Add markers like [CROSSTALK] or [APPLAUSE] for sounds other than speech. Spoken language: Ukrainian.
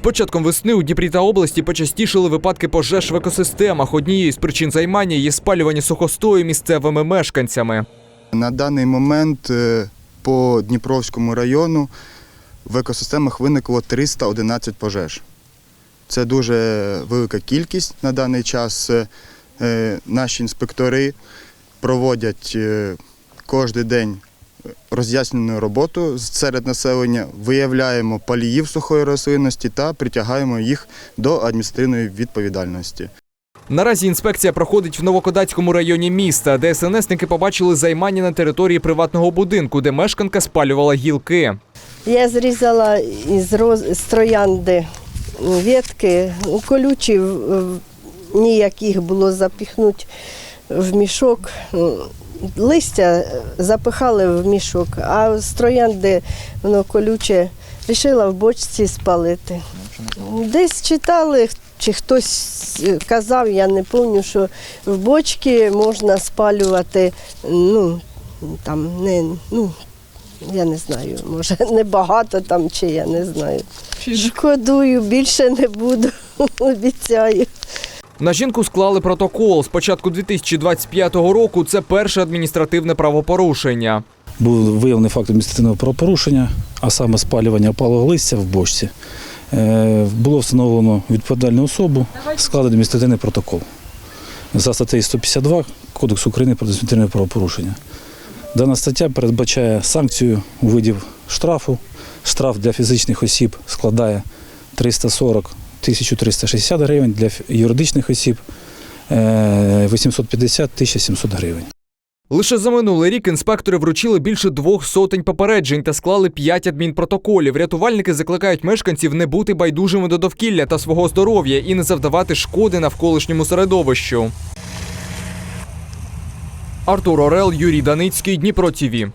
початком весни у Дніпрі та області почастішили випадки пожеж в екосистемах. Однією з причин займання є спалювання сухостою місцевими мешканцями. На даний момент е, по Дніпровському району в екосистемах виникло 311 пожеж. Це дуже велика кількість на даний час. Е, е, Наші інспектори проводять кожен день роз'яснену роботу серед населення, виявляємо паліїв сухої рослинності та притягаємо їх до адміністративної відповідальності. Наразі інспекція проходить в Новокодацькому районі міста, де СНСники побачили займання на території приватного будинку, де мешканка спалювала гілки. Я зрізала із роз... з троянди ветки, ну, колючі в- в- ніяк їх було запіхнути в мішок. Листя запихали в мішок, а з троянди воно колюче вирішила в бочці спалити. Десь читали, чи хтось казав, я не пам'ятаю, що в бочці можна спалювати, ну, там, не, ну, я не знаю, може [LAUGHS] небагато там чи я не знаю. Шкодую, більше не буду, [LAUGHS] обіцяю. На жінку склали протокол. З початку 2025 року це перше адміністративне правопорушення. Був виявлений факт адміністративного правопорушення, а саме спалювання опалого листя в бочці. Е, Було встановлено відповідальну особу, склали адміністративний протокол за статтею 152 Кодексу України про адміністративне правопорушення. Дана стаття передбачає санкцію у видів штрафу. Штраф для фізичних осіб складає 340 1360 гривень, для юридичних осіб е, 850 1700 гривень. Лише за минулий рік інспектори вручили більше двох сотень попереджень та склали п'ять адмінпротоколів. Рятувальники закликають мешканців не бути байдужими до довкілля та свого здоров'я і не завдавати шкоди навколишньому середовищу. Артур Орел, Юрій Даницький, Дніпро ТІВІ.